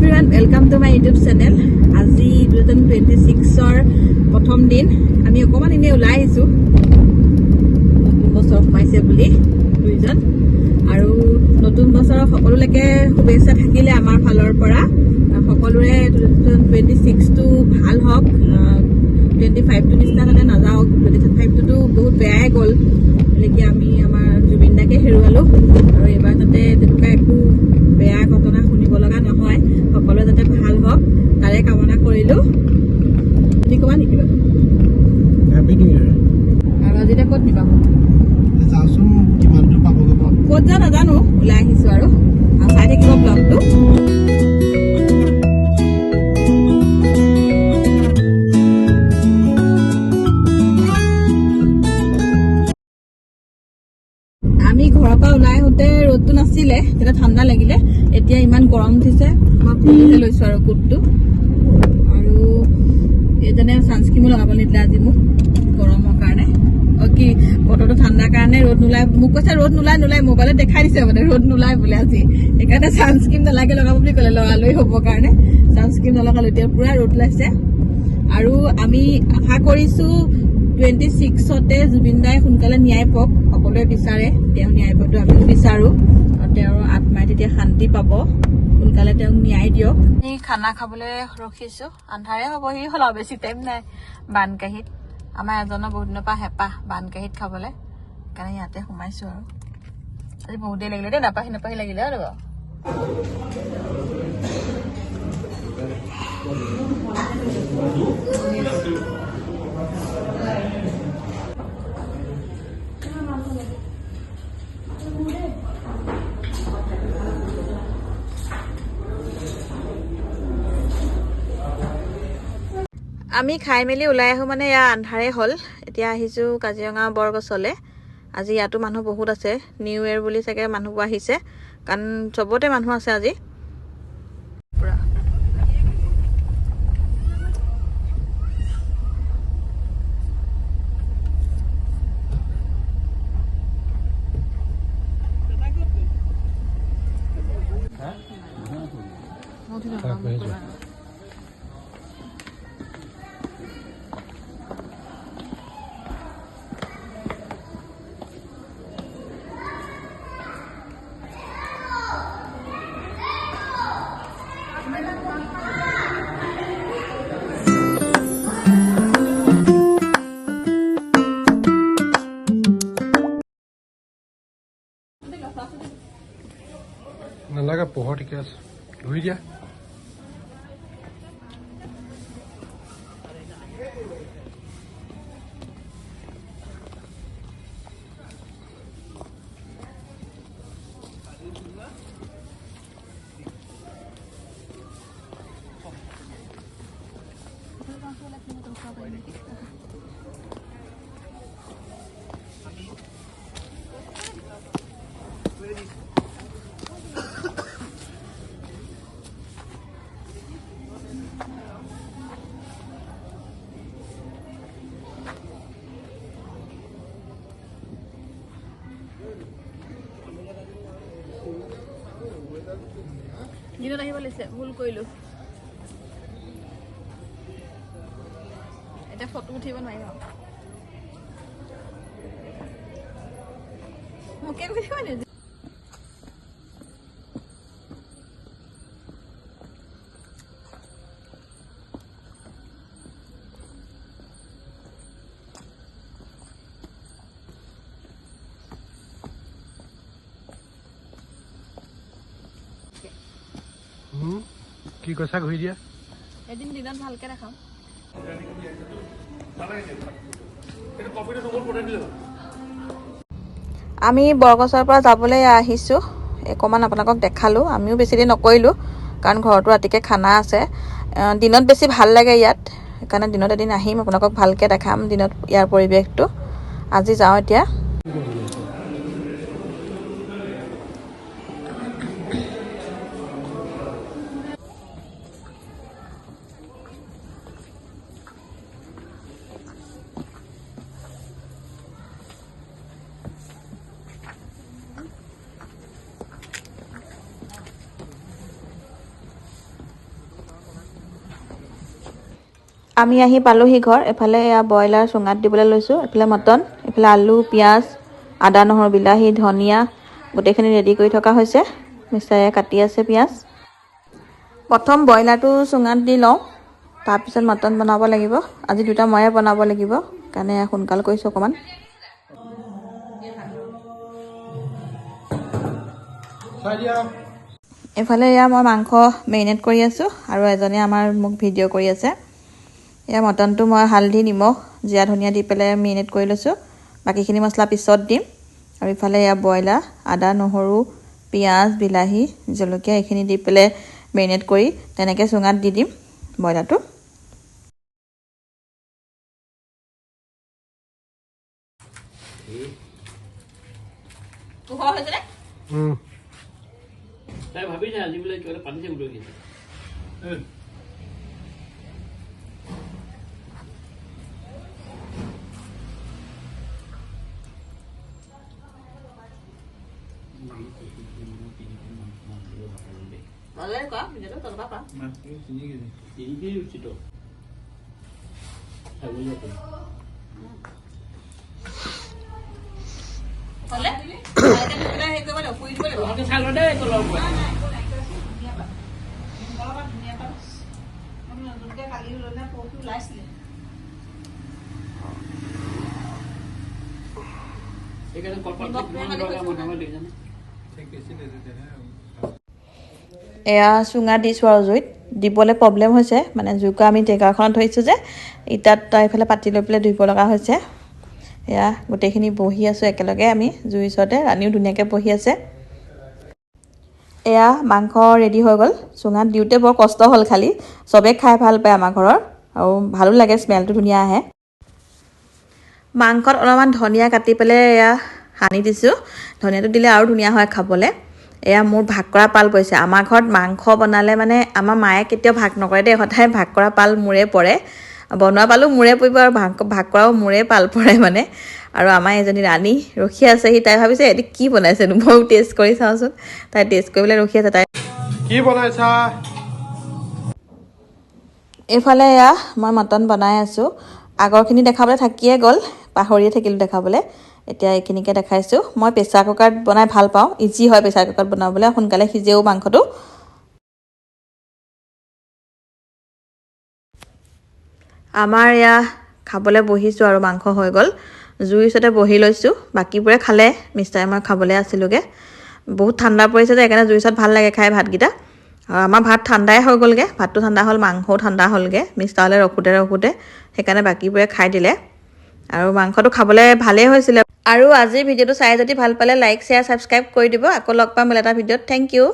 Everyone welcome to my YouTube channel আজি two thousand twenty ছিক্সৰ প্ৰথম দিন। আমি অকণমান এনেই ওলাই আহিছোঁ। নতুন বছৰ সোমাইছে বুলি দুইজন। আৰু নতুন বছৰৰ সকলোলৈকে শুভেচ্ছা থাকিলে আমাৰ ফালৰ পৰা। সকলোৰে টু থাউজেণ্ড টুৱেণ্টি ছিক্সটো ভাল হওক টুৱেণ্টি ফাইভটো যাতে নাযাওক। টুৱেণ্টি ফাইভটোতো বহুত বেয়াই গ'ল। গতিকে আমি আমাৰ জুবিন দাকে হেৰুৱালোঁ। আৰু এইবাৰ যাতে তেনেকুৱা একো গৰম উঠিছে মই খুলিহে লৈছোঁ আৰু কোটটো। আৰু এইজনে ছানস্ক্ৰীমো লগাব নিদিলে আজি মোক গৰমৰ কাৰণে। অ কি বতৰটো ঠাণ্ডাৰ কাৰণে ৰ'দ নোলাই মোক কৈছে ৰ'দ নোলাই নোলাই মোবাইলত দেখাই দিছে মানে ৰ'দ নোলাই বোলে আজি। সেইকাৰণে ছানস্ক্ৰীম নালাগে লগাব বুলি ক'লে লগালৈ হ'বৰ কাৰণে। ছানস্ক্ৰীম নলগালো এতিয়া পুৰা ৰ'দ ওলাইছে। আৰু আমি আশা কৰিছোঁ টুৱেণ্টি ছিক্সতে জুবিন দাই সোনকালে ন্যায় পাওক সকলোৱে বিচাৰে তেওঁ ন্যায় পোৱাটো আমিও বিচাৰোঁ। তেওঁৰ আত্মাই তেতিয়া শান্তি পাব। সোনকালে তেওঁক ন্যায় দিয়ক। খানা খাবলৈ ৰখিছোঁ। আন্ধাৰে হ'বহি হ'ল আৰু বেছি টাইম নাই বানকাঁহীত। আমাৰ এজনৰ বহুত দিনৰ পৰা হেঁপাহ বানকাঁহীত খাবলৈ। সেইকাৰণে ইয়াতে সোমাইছোঁ আৰু। আজি বহুত দেৰি লাগিলে দেই নাপাহি নাপাহি লাগিলে আৰু। আমি খাই মেলি ওলাই আহোঁ মানে এয়া আন্ধাৰে হ'ল। এতিয়া আহিছোঁ কাজিৰঙা বৰগছলৈ। আজি ইয়াতো মানুহ বহুত আছে। নিউ ইয়েৰ বুলি চাগে মানুহবোৰ আহিছে। কাৰণ চবতে মানুহ আছে আজি। নালাগে পোহৰ ঠিকে আছে দিনত আহিব লাগিছে ভুল কৰিলোঁ এতিয়া ফটো উঠিব নোৱাৰিম আৰু মোকে উঠিব নিদি কি কৈছা ঘূৰি দিয়া? এদিন দিনত ভালকে দেখাম। আমি বৰগছৰ পৰা যাবলৈ আহিছোঁ। অকণমান আপোনালোকক দেখালোঁ। আমিও বেছি দেৰি নকৰিলোঁ কাৰণ ঘৰতো ৰাতিকে খানা আছে। দিনত বেছি ভালো লাগে ইয়াত। সেইকাৰণে দিনত এদিন আহিম আপোনালোকক ভালকৈ দেখাম দিনত ইয়াৰ পৰিৱেশটো। আজি যাওঁ এতিয়া। আমি আহি পালোহি ঘৰ। এফালে এয়া ব্ৰইলাৰ চুঙাত দিবলৈ লৈছোঁ। এফালে মটন এফালে আলু পিঁয়াজ আদা নহৰু বিলাহী ধনিয়া গোটেইখিনি ৰেডি কৰি থকা হৈছে। মিষ্টাৰে কাটি আছে পিঁয়াজ। প্ৰথম ব্ৰইলাৰটো চুঙাত দি লওঁ। তাৰপিছত মটন বনাব লাগিব। আজি দুটা ময়ে বনাব লাগিব। কাৰণে সোনকাল কৰিছোঁ অকণমান এইফালে এয়া মই মাংস মেৰিনেট কৰি আছোঁ। আৰু এজনে আমাৰ মোক ভিডিঅ' কৰি আছে। এয়া মটনটো মই হালধি নিমখ জিৰা ধনিয়া দি পেলাই মেৰিনেট কৰি লৈছোঁ। বাকীখিনি মছলা পিছত দিম। আৰু ইফালে এয়া ব্ৰইলাৰ আদা নহৰু পিঁয়াজ বিলাহী জলকীয়া এইখিনি দি পেলাই মেৰিনেট কৰি তেনেকৈ চুঙাত দি দিম ব্ৰইলাৰটো। ভাবিছে আজি বোলে কিবা এটা পাতিছে বোলে কিন্তু তিনি কেজি উচিত ছাগলী অকণ তহঁতে চাই ল দেই তলৰ পৰা সেইকাৰণে কলপাত বনাব দি জানে এয়া চুঙা দিছোঁ আৰু জুইত দিবলৈ প্ৰব্লেম হৈছে। মানে জুইকুৰা আমি টেকাৰখনত ধৰিছোঁ যে ইটাত এইফালে পাতি লৈ পেলাই ধুব লগা হৈছে। এয়া গোটেইখিনি বহি আছোঁ একেলগে আমি জুইৰ ওচৰতে। ৰাণীও ধুনীয়াকৈ বহি আছে। এয়া মাংস ৰেডি হৈ গ'ল। চুঙাত দিওঁতে বৰ কষ্ট হ'ল খালি। চবেই খাই ভাল পায় আমাৰ ঘৰৰ আৰু ভালো লাগে স্মেলটো ধুনীয়া আহে। মাংসত অলপমান ধনিয়া কাটি পেলাই এয়া সানি দিছোঁ। ধনিয়াটো দিলে আৰু ধুনীয়া হয় খাবলৈ। এয়া মোৰ ভাগ কৰা পাল পৰিছে। আমাৰ ঘৰত মাংস বনালে মানে আমাৰ মায়ে কেতিয়াও ভাগ নকৰে দেই। সদায় ভাগ কৰা পাল মোৰে পৰে। বনোৱা পালো মোৰে পৰিব আৰু ভাগ ভাগ কৰাও মোৰে পাল পৰে মানে। আৰু আমাৰ এজনী ৰাণী ৰখি আছেহি তাই ভাবিছে এটি কি বনাইছেনো? ময়ো টেষ্ট কৰি চাওঁচোন। তাই টেষ্ট কৰিবলৈ ৰখি আছে তাই কি বনাইছা? এইফালে এয়া মই মটন বনাই আছোঁ। আগৰখিনি দেখাবলৈ থাকিয়ে গ'ল পাহৰিয়ে থাকিলোঁ দেখাবলৈ। এতিয়া এইখিনিকে দেখাইছোঁ। মই প্ৰেছাৰ কুকাৰত বনাই ভাল পাওঁ। ইজি হয় প্ৰেছাৰ কুকাৰত বনাবলৈ। সোনকালে সিজেও মাংসটো। আমাৰ এয়া খাবলৈ বহিছোঁ আৰু মাংস হৈ গ'ল। জুইৰ ওচৰতে বহি লৈছোঁ। বাকীবোৰে খালে। মিষ্টাৰে মই খাবলৈ আছিলোঁগৈ। বহুত ঠাণ্ডা পৰিছে যে সেইকাৰণে জুইৰ ওচৰত ভাল লাগে খাই ভাতকেইটা। আৰু আমাৰ ভাত ঠাণ্ডাই হৈ গ'লগৈ। ভাতটো ঠাণ্ডা হ'ল মাংসও ঠাণ্ডা হ'লগৈ। মিষ্টাৰলৈ ৰখোতে ৰখোতে। সেইকাৰণে বাকীবোৰে খাই দিলে। আৰু মাংসটো খাবলৈ ভালেই হৈছিলে। আৰু আজিৰ ভিডিঅ'টো চাই যদি ভাল পালে লাইক শ্বেয়াৰ ছাবস্ক্ৰাইব কৰি দিব। আকৌ লগ পাম বেলেগ এটা ভিডিঅ'ত। Thank U